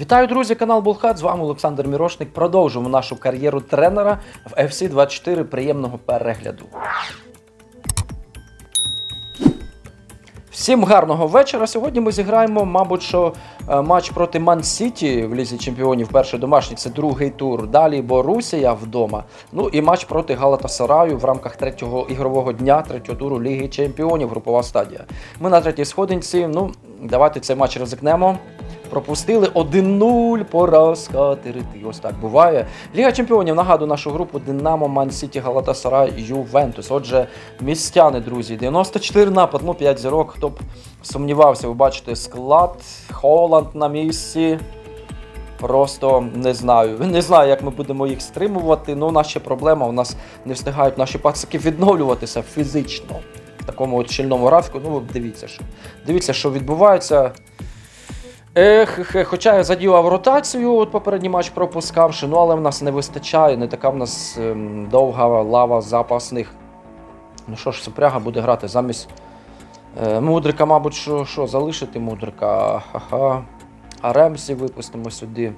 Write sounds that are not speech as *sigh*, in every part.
Вітаю, друзі! Канал Булхат. З вами Олександр Мірошник. Продовжуємо нашу кар'єру тренера в FC 24. Приємного перегляду. Всім гарного вечора. Сьогодні ми зіграємо, мабуть, що е, матч проти Ман Сіті в Лізі Чемпіонів. Перший домашній це другий тур. Далі Борусія вдома. Ну і матч проти Галатасараю в рамках третього ігрового дня, третього туру Ліги Чемпіонів, групова стадія. Ми на третій сходинці. Ну, давайте цей матч ризикнемо. Пропустили 1-0, поразка Терети. Ось так буває. Ліга чемпіонів нагадую нашу групу Динамо, Ман Сіті, Галатасарай, Ювентус. Отже, містяни, друзі, 94 напад, ну 5 зірок. Хто б сумнівався, ви бачите склад, Холланд на місці. Просто не знаю. *laughs* Не знаю, як ми будемо їх стримувати. Ну, ще проблема. У нас не встигають наші пацики відновлюватися фізично. В такому от щільному графіку. Ну, дивіться, що дивіться, що відбувається. Ех, хоча я задіяв ротацію, от попередній матч пропускавши, ну але в нас не вистачає, не така в нас ем, довга лава запасних. Ну що ж, Супряга буде грати замість е, Мудрика, мабуть, що, що залишити Мудрика. Ха-ха. А Ремсі випустимо сюди.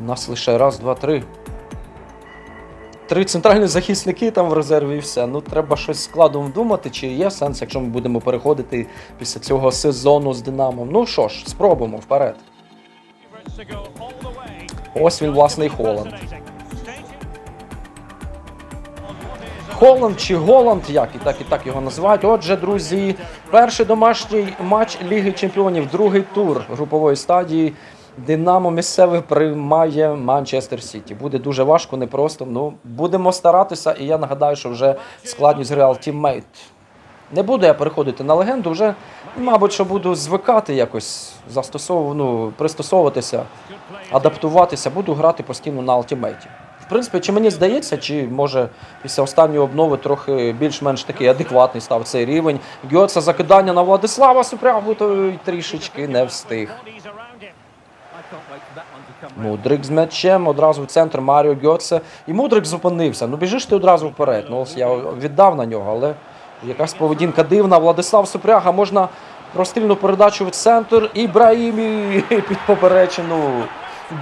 У нас лише раз, два, три. Три центральні захисники там в резерві і все. Ну, треба щось складом думати, чи є сенс, якщо ми будемо переходити після цього сезону з Динамо. Ну що ж, спробуємо вперед. Ось він, власний Холланд. Холланд чи Голланд, як і так і так його називають. Отже, друзі, перший домашній матч Ліги Чемпіонів, другий тур групової стадії. Динамо місцеве приймає Манчестер Сіті. Буде дуже важко, непросто. Ну, будемо старатися, і я нагадаю, що вже складність гри Ultimate. Не буду я переходити на легенду, вже, мабуть, що буду звикати якось, застосову, ну, пристосовуватися, адаптуватися, буду грати постійно на Ultimate. В принципі, чи мені здається, чи може після останньої обнови трохи більш-менш такий адекватний став цей рівень. Гьоца закидання на Владислава Супрягу, то трішечки не встиг. Мудрик з м'ячем, одразу в центр Маріо Гьоце. І Мудрик зупинився. Ну біжиш ти одразу вперед. Ну ось я віддав на нього, але якась поведінка дивна. Владислав Супряга можна прострільну передачу в центр. Ібраїмі *laughs* під поперечину.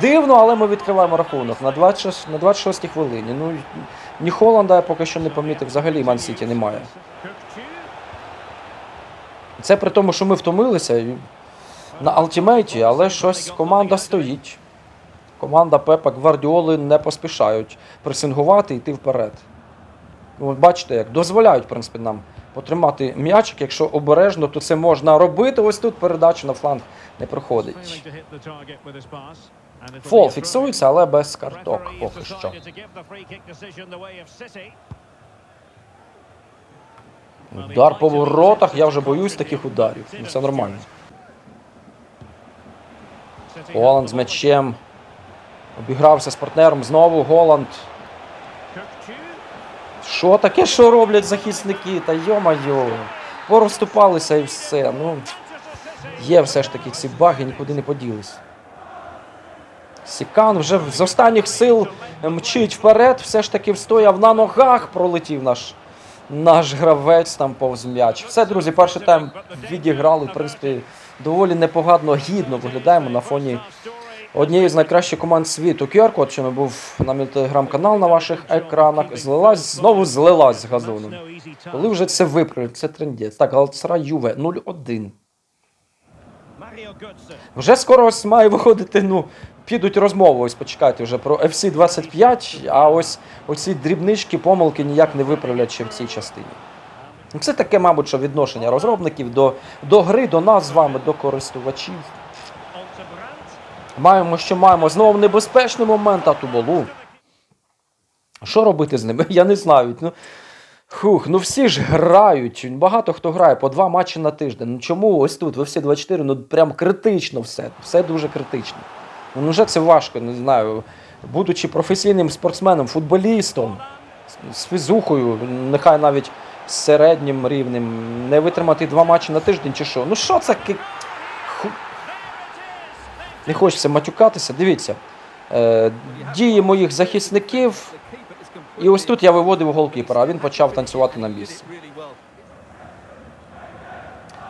Дивно, але ми відкриваємо рахунок на 26, на 26 хвилині. Ну ні Холланда я поки що не помітив. Взагалі Ман Сіті немає. Це при тому, що ми втомилися на алтімейті, але щось команда стоїть. Команда Пепа Гвардіоли не поспішають пресингувати і йти вперед. Ну, От бачите, як дозволяють, в принципі, нам потримати м'ячик. Якщо обережно, то це можна робити. Ось тут передача на фланг не проходить. Фол фіксується, але без карток поки що. Удар по воротах, я вже боюсь таких ударів. Ну, Все нормально. Голланд з м'ячем. Обігрався з партнером. Знову Голланд. Що таке, що роблять захисники? Та йо-майо. Порозступалися і все. Ну, є все ж таки ці баги, нікуди не поділись. Сікан вже з останніх сил мчить вперед, все ж таки встояв на ногах, пролетів наш, наш гравець там повз м'яч. Все, друзі, перший тайм відіграли, в принципі, доволі непогано, гідно виглядаємо на фоні однієї з найкращих команд світу. QR-код, що не був на мій телеграм-канал на ваших екранах, злилась, знову злилась з газоном. Коли вже це виправить, це трендець. Так, Галатасарай Юве 0-1. Вже скоро ось має виходити, ну, підуть розмови, ось почекайте вже про FC 25, а ось оці дрібнички, помилки ніяк не виправлять ще в цій частині. Це таке, мабуть, що відношення розробників до, до гри, до нас з вами, до користувачів. Маємо, що маємо. Знову небезпечний момент Атуболу. Що робити з ними? *laughs* Я не знаю. Ну, Хух, ну всі ж грають. Багато хто грає по два матчі на тиждень. Ну чому ось тут, ви всі 24, ну прям критично все. Все дуже критично. Ну вже це важко, не знаю. Будучи професійним спортсменом, футболістом, з- фізухою, нехай навіть середнім рівнем, не витримати два матчі на тиждень чи що? Ну що це? Не хочеться матюкатися. Дивіться. Е, дії моїх захисників. І ось тут я виводив голкіпера, а він почав танцювати на місці.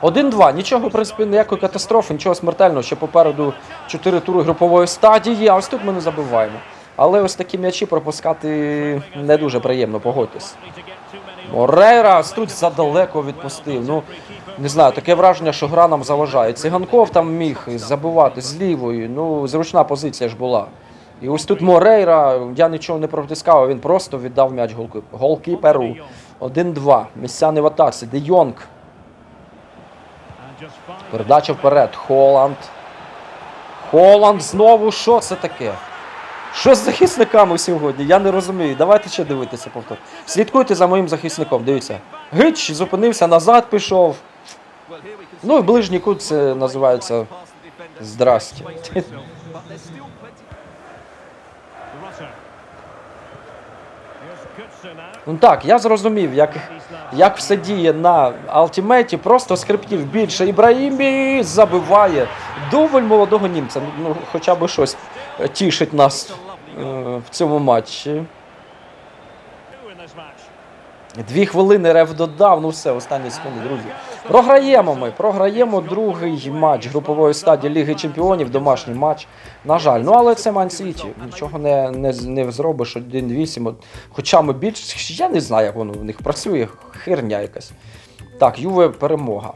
1-2. Нічого, в принципі, ніякої катастрофи, нічого смертельного. Ще попереду 4 тури групової стадії, а ось тут ми не забуваємо. Але ось такі м'ячі пропускати не дуже приємно, погодьтесь. Морейра ось тут задалеко відпустив. Ну, не знаю, таке враження, що гра нам заважає. Циганков там міг забивати з лівої. Ну, зручна позиція ж була. І ось тут Морейра, я нічого не протискав, він просто віддав м'яч голки- голкіперу. 1-2. Місцяни в атаці. Де Йонг. Передача вперед. Холланд. Холланд знову. Що це таке? Що з захисниками сьогодні? Я не розумію. Давайте ще дивитися повтор. Слідкуйте за моїм захисником. Дивіться. Гич зупинився, назад пішов. Ну і ближній кут це називається здрасте. Ну так, я зрозумів, як, як все діє на алтимейті, просто скриптів більше. Ібраїмі забиває. Дубль молодого німця. Ну, хоча б щось тішить нас е, в цьому матчі. Дві хвилини рев додав. Ну все, останні секунди, друзі. Програємо ми. Програємо другий матч групової стадії Ліги Чемпіонів, домашній матч. На жаль, ну але це Ман Сіті. Нічого не, не, не зробиш 1-8. Хоча ми більш. Я не знаю, як воно в них працює. Херня якась. Так, Юве перемога.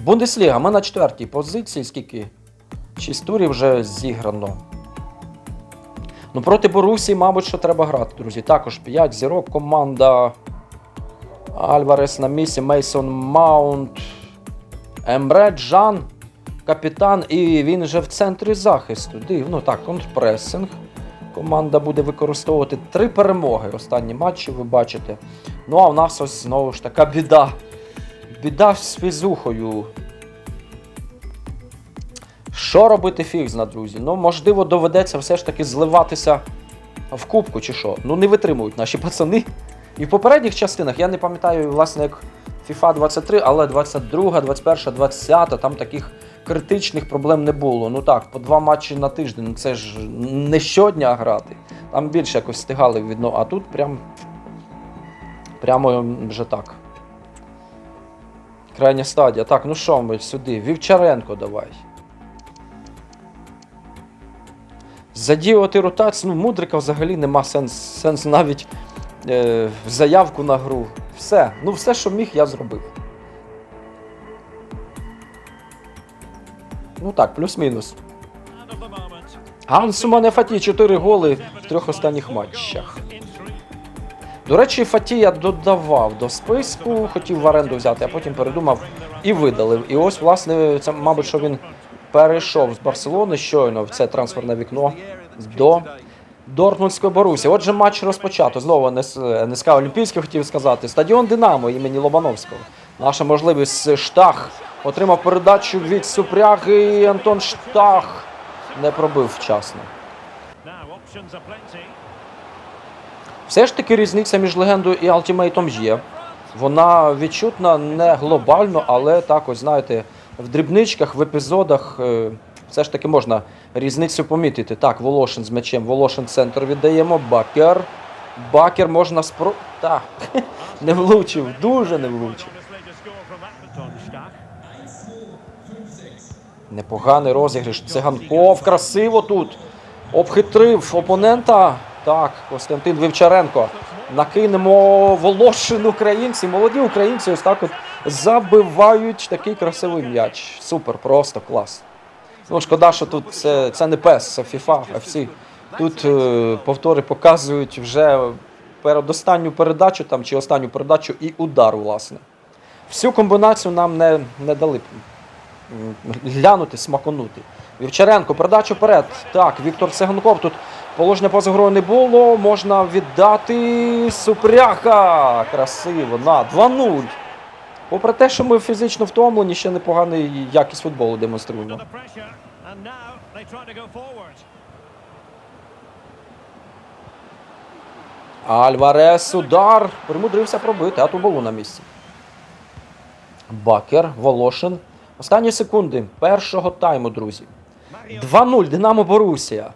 Бундесліга. Ми на четвертій позиції. Скільки? Шість турів вже зіграно. Ну, проти Борусі, мабуть, що треба грати, друзі. Також 5 зірок команда. Альварес на місці, Мейсон Маунт, Емре Джан, капітан, і він вже в центрі захисту. Дивно, так, контрпресинг. Команда буде використовувати три перемоги. Останні матчі ви бачите. Ну а в нас ось знову ж така біда. Біда з фізухою. Що робити фігзна, друзі? Ну, можливо, доведеться все ж таки зливатися в кубку чи що. Ну, не витримують наші *laughs* пацани. І в попередніх частинах я не пам'ятаю, власне, як FIFA 23, але 22, 21, 20, там таких критичних проблем не було. Ну так, по два матчі на тиждень. Це ж не щодня грати. Там більше якось встигали відно, а тут прям прямо вже так. Крайня стадія. Так, ну що ми сюди? Вівчаренко давай. Задіювати ротацію, ну, Мудрика взагалі нема сенс, сенс навіть е, заявку на гру. Все. Ну, все, що міг, я зробив. Ну так, плюс-мінус. Ансу мене Фаті 4 голи в трьох останніх матчах. До речі, Фаті я додавав до списку, хотів в оренду взяти, а потім передумав і видалив. І ось, власне, це, мабуть, що він перейшов з Барселони щойно в це трансферне вікно до Дортмундської Борусі. Отже, матч розпочато. Знову НСК Олімпійський хотів сказати. Стадіон Динамо імені Лобановського. Наша можливість Штах отримав передачу від Супряги. Антон Штах не пробив вчасно. Все ж таки різниця між легендою і алтімейтом є. Вона відчутна не глобально, але так, ось знаєте, в дрібничках, в епізодах е, все ж таки можна різницю помітити. Так, Волошин з м'ячем, Волошин центр віддаємо. Бакер. Бакер можна спро. Так, *laughs* не влучив, дуже не влучив. Непоганий розіграш. Циганков красиво тут. Обхитрив опонента. Так, Костянтин Вівчаренко. Накинемо Волошин українці. Молоді українці ось так от забивають такий красивий м'яч. Супер, просто клас. Ну, шкода, що тут це, це не PES, це FIFA, FC. Тут е, повтори показують вже передостанню передачу там, чи останню передачу і удар, власне. Всю комбінацію нам не, не дали глянути, смаконути. Вівчаренко, передача вперед. Так, Віктор Циганков тут положення поза грою не було. Можна віддати Супряха. Красиво. На 2-0. Попри те, що ми фізично втомлені, ще непоганий якість футболу демонструємо. Альварес удар. Примудрився пробити, а то було на місці. Бакер, Волошин. Останні секунди першого тайму, друзі. 2-0. Динамо Борусія.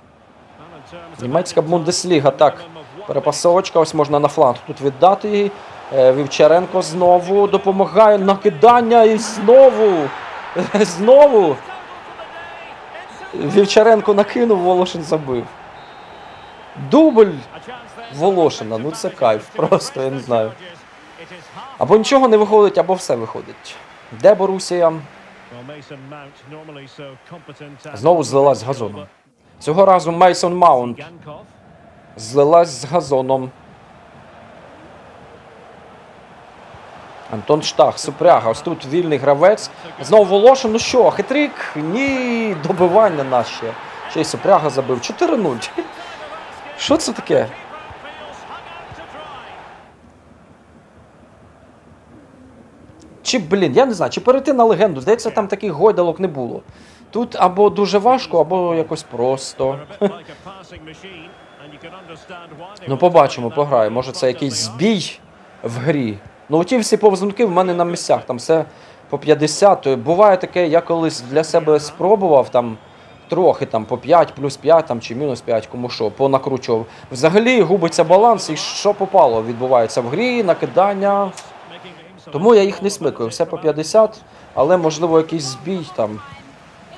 Німецька Бундесліга. Так, перепасовочка. Ось можна на фланг тут віддати. Е, Вівчаренко знову допомагає накидання і знову. Знову. Вівчаренко накинув, Волошин забив. Дубль Волошина, ну це кайф, просто я не знаю. Або нічого не виходить, або все виходить. Де Борусія? Знову злилась з газоном. Цього разу Мейсон Маунт злилась з газоном. Антон Штах, Супряга. Ось тут вільний гравець. Знову Волошин. Ну що, хитрик? Ні, добивання наше. Ще й Супряга забив. 4-0. Що це таке? Чи, блін, я не знаю, чи перейти на легенду. Здається, там таких гойдалок не було. Тут або дуже важко, або якось просто. *laughs* Ну, побачимо, пограю. Може, це якийсь збій в грі. Ну, ті всі повзунки в мене на місцях, там все по 50. То Буває таке, я колись для себе спробував там трохи там по 5, плюс 5 там, чи мінус 5, кому що, понакручував. Взагалі губиться баланс і що попало відбувається в грі, накидання. Тому я їх не смикаю, все по 50, але можливо якийсь збій там.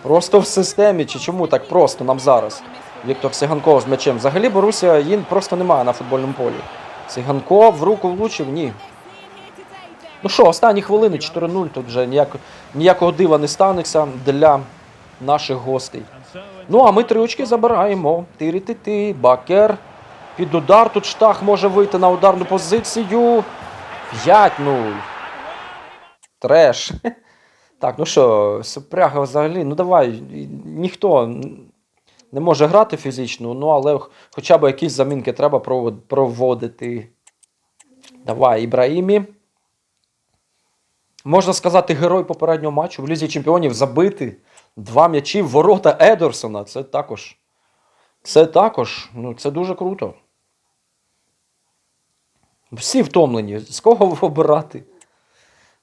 Просто в системі, чи чому так просто нам зараз? Віктор Сиганков з м'ячем. Взагалі Борусія її просто немає на футбольному полі. Сиганков в руку влучив, ні. Ну що, останні хвилини 4-0, тут вже ніяк, ніякого дива не станеться для наших гостей. Ну, а ми три очки забираємо. Тирі-ти-ти, Бакер. Під удар. Тут штах може вийти на ударну позицію. 5-0. Треш. *laughs* Так, ну що, Супряга взагалі, ну давай, ніхто не може грати фізично, ну але хоча б якісь замінки треба проводити. Давай, Ібраїмі. Можна сказати, герой попереднього матчу в Лізі Чемпіонів забити два м'ячі в ворота Едерсона. Це також. Це також. Ну, це дуже круто. Всі втомлені. З кого обирати?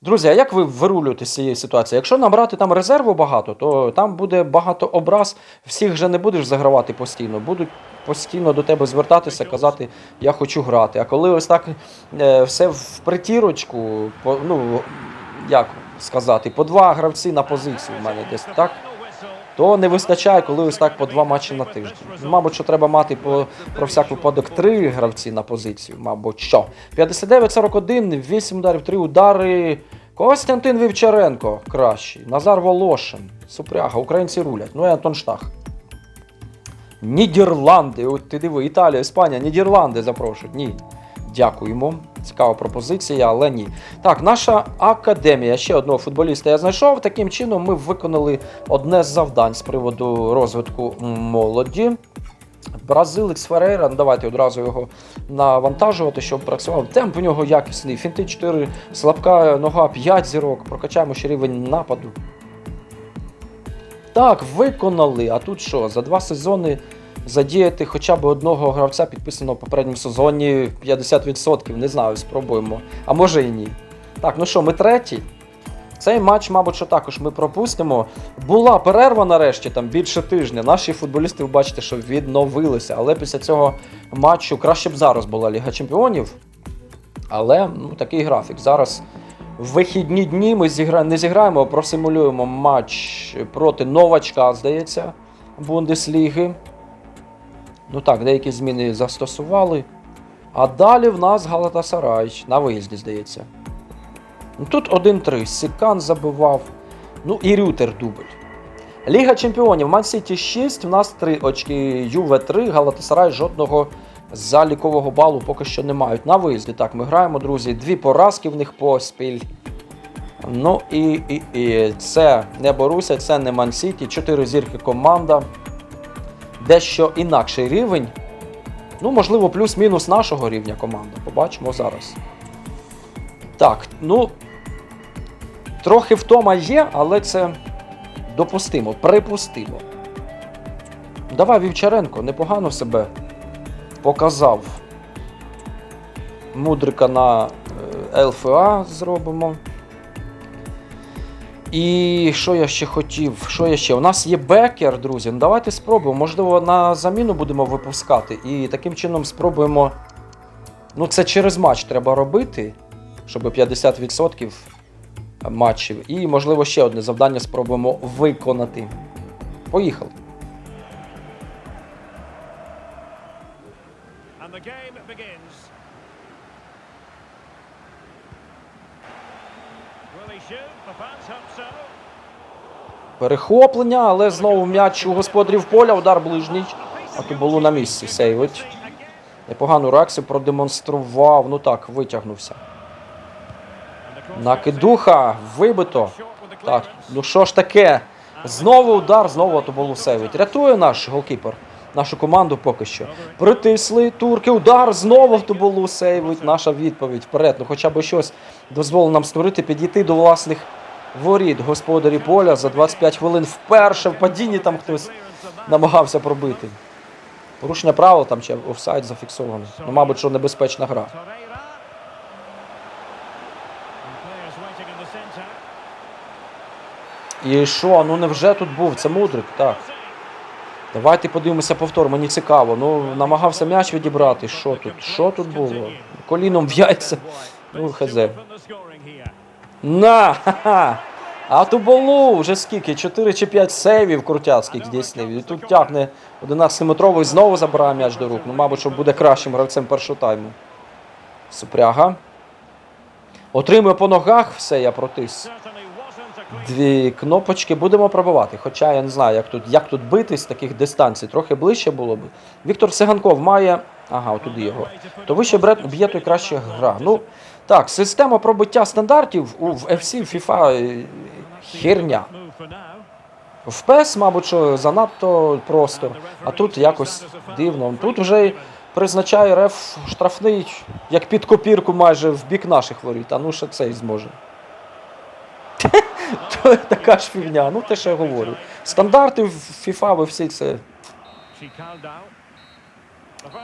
Друзі, а як ви вирулюєте з цієї ситуації? Якщо набрати там резерву багато, то там буде багато образ, всіх вже не будеш загравати постійно. Будуть постійно до тебе звертатися, казати, я хочу грати. А коли ось так е, все в притірочку, ну як сказати, по два гравці на позицію в мене десь так, то не вистачає, коли ось так по два матчі на тиждень. Мабуть, що треба мати по, про всяк випадок три гравці на позицію, мабуть що. 59-41, 8 ударів, 3 удари. Костянтин Вівчаренко кращий. Назар Волошин. Супряга, українці рулять. Ну і Антон Штах. Нідерланди. От ти диви, Італія, Іспанія, Нідерланди запрошують. Ні. Дякуємо. Цікава пропозиція, але ні. Так, наша академія. Ще одного футболіста я знайшов. Таким чином, ми виконали одне з завдань з приводу розвитку молоді. Бразилець Ферейра, ну давайте одразу його навантажувати, щоб працював. Темп у нього якісний. Фінти 4, слабка нога 5 зірок. Прокачаємо ще рівень нападу. Так, виконали. А тут що? За два сезони задіяти хоча б одного гравця підписаного в попередньому сезоні 50%. Не знаю, спробуємо. А може і ні. Так, ну що, ми третій. Цей матч, мабуть, що також ми пропустимо. Була перерва нарешті, там більше тижня. Наші футболісти, ви бачите, що відновилися. Але після цього матчу краще б зараз була Ліга Чемпіонів. Але ну, такий графік. Зараз в вихідні дні ми зігра... не зіграємо, а просимулюємо матч проти новачка, здається, Бундесліги. Ну так, деякі зміни застосували. А далі в нас Галатасарай на виїзді, здається. Ну, Тут 1-3. Сікан забивав. Ну і Рютер дубль. Ліга чемпіонів. Ман-Сіті 6, в нас 3 очки. Юве 3, Галатасарай жодного залікового балу поки що не мають. На виїзді так ми граємо, друзі. Дві поразки в них поспіль. Ну і, і, і це не Боруся, це не Ман-Сіті. 4 зірки команда. Дещо інакший рівень. Ну, можливо, плюс-мінус нашого рівня команда. Побачимо зараз. Так, ну. Трохи втома є, але це допустимо, припустимо. Давай Вівчаренко непогано себе показав. Мудрика на е, ЛФА зробимо. І що я ще хотів? Що я ще? У нас є бекер, друзі. Ну давайте спробуємо. Можливо, на заміну будемо випускати. І таким чином спробуємо. Ну, це через матч треба робити. щоб 50% матчів. І, можливо, ще одне завдання спробуємо виконати. Поїхали. And the game begins. Will he shoot? The fans hope so. Перехоплення, але знову м'яч у господарів поля, удар ближній. А то було на місці. Сейвить. Непогану реакцію продемонстрував. Ну так, витягнувся. Накидуха, вибито. Так, ну що ж таке? Знову удар, знову то було сейвить. Рятує наш голкіпер. Нашу команду поки що. Притисли турки, удар, знову то було сейвить. Наша відповідь вперед. Ну хоча б щось дозволило нам створити, підійти до власних воріт. Господарі поля за 25 хвилин вперше в падінні там хтось намагався пробити. Порушення правил там чи офсайд зафіксовано. Ну, мабуть, що небезпечна гра. І що, ну невже тут був? Це мудрик, так. Давайте подивимося повтор, мені цікаво. Ну, намагався м'яч відібрати. Що тут? Що тут було? Коліном в яйця. Ну, хз. На! Ха-ха! А то було вже скільки? 4 чи 5 сейвів крутяцьких здійснив. І тут тягне 11-метровий, знову забирає м'яч до рук. Ну, мабуть, що буде кращим гравцем першого тайму. Супряга. Отримує по ногах, все, я протис. Дві кнопочки будемо пробувати. Хоча я не знаю, як тут, як тут бити з таких дистанцій. Трохи ближче було б. Віктор Сиганков має. Ага, отуди його. То вище б'є, то й краще гра. Ну, так, система пробиття стандартів у в FC, FIFA е, херня. В PES, мабуть, що занадто просто. А тут якось дивно. Тут вже призначає реф штрафний, як під копірку майже в бік наших воріт. А ну ще цей зможе. Така ж фігня. Ну те, що я говорю. Стандарти в FIFA, ви всі це.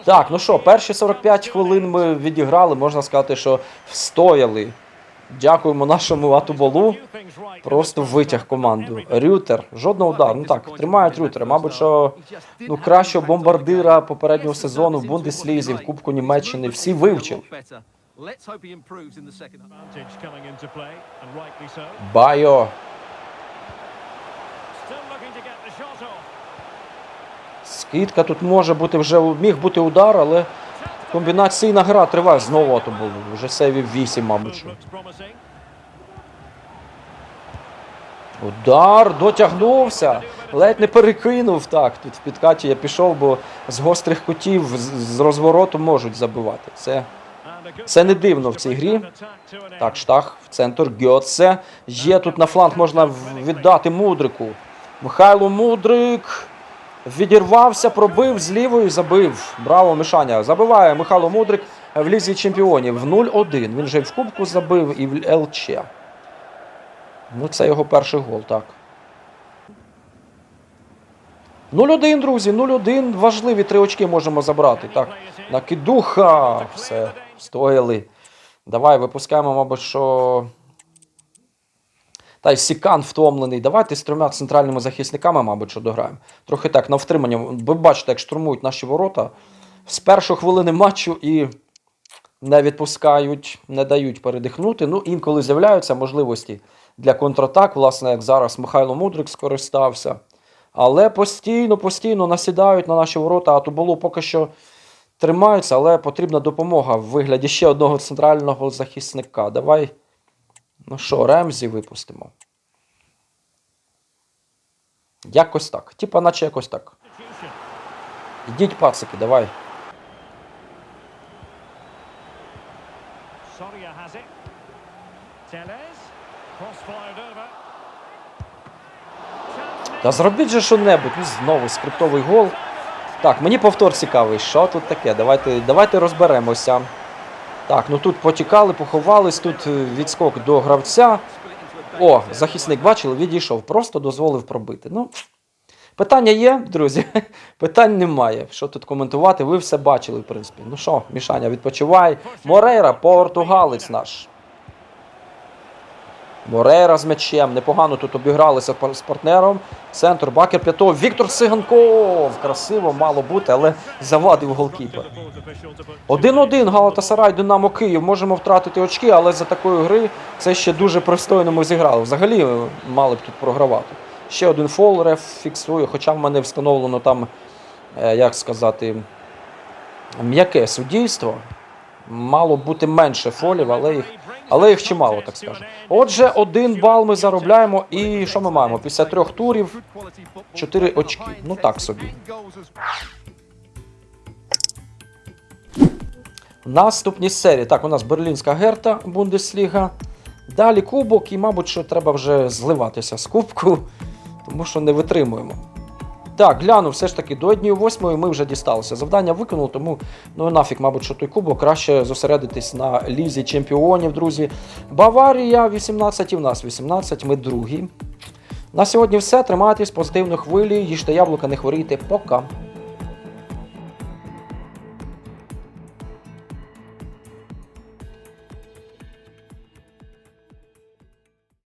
Так, ну що, перші 45 хвилин ми відіграли, можна сказати, що встояли. Дякуємо нашому in Просто витяг команду. Рютер, жодного удару. Ну так, тримають Рютера. Мабуть, що ну, кращого бомбардира попереднього сезону в Бундеслізі, в Кубку Німеччини всі вивчив. Let's hope he improves in the second half. Advantage coming into play, and rightly so. Байо. Still looking to get the shot off. Скидка тут може бути вже міг бути удар, але комбінаційна гра триває знову Атуболу. Вже сейвів 8, мабуть. Що. Удар дотягнувся. Ледь не перекинув. Так, тут в підкаті я пішов, бо з гострих кутів з, розвороту можуть забивати. Це Це не дивно в цій грі. так, штах в центр Гьоце. Є тут на фланг можна віддати Мудрику. Михайло Мудрик відірвався, пробив з лівої, забив. Браво, Мишаня. Забиває Михайло Мудрик в лізі чемпіонів 0-1. Він же в Кубку забив, і в ЛЧ. Ну, це його перший гол, так. 0-1, друзі, 0-1. Важливі три очки можемо забрати. Так, накидуха. Все, стояли. Давай випускаємо, мабуть, що. Та й Сікан втомлений. Давайте з трьома центральними захисниками, мабуть, що дограємо. Трохи так, на втримання. Ви бачите, як штурмують наші ворота з першої хвилини матчу і не відпускають, не дають передихнути. Ну, інколи з'являються можливості для контратак, власне, як зараз Михайло Мудрик скористався. Але постійно, постійно насідають на наші ворота, а то було поки що тримаються, але потрібна допомога в вигляді ще одного центрального захисника. Давай. Ну що, Ремзі випустимо. Якось так. Типа, наче якось так. Ідіть, пацики, давай. Soria has it. Tellez. Cross over. Та зробіть же що-небудь. Ну, знову скриптовий гол. Так, мені повтор цікавий. Що тут таке? Давайте, давайте розберемося. Так, ну тут потікали, поховались, тут е, відскок до гравця. О, захисник бачили, відійшов, просто дозволив пробити. Ну, питання є, друзі. *laughs* Питань немає. Що тут коментувати? Ви все бачили, в принципі. Ну що, Мішаня, відпочивай. Морейра, португалець наш. Морейра з м'ячем. Непогано тут обігралися з партнером. Центр Бакер п'ятого. Віктор Циганков. Красиво мало бути, але завадив голкіпер. 1-1 Галатасарай Динамо Київ. Можемо втратити очки, але за такої гри це ще дуже пристойно ми зіграли. Взагалі е, мали б тут програвати. Ще один фол реф фіксує, хоча в мене встановлено там, е, як сказати, м'яке суддівство. Мало бути менше фолів, але їх, але їх чимало, так скажемо. Отже, один бал ми заробляємо. І що ми маємо? Після трьох турів Good 4 очки. Ну так собі. Наступні серії. Так, у нас Берлінська Герта, Бундесліга. Далі кубок, і, мабуть, що треба вже зливатися з кубку, тому що не витримуємо. Так, гляну, все ж таки до 1-8 ми вже дісталися. Завдання виконали, тому ну нафіг, мабуть, що той кубок краще зосередитись на лізі чемпіонів, друзі. Баварія 18 і в нас 18, ми другі. На сьогодні все. Тримайтесь позитивної хвилі, їжте яблука, не хворійте. Пока.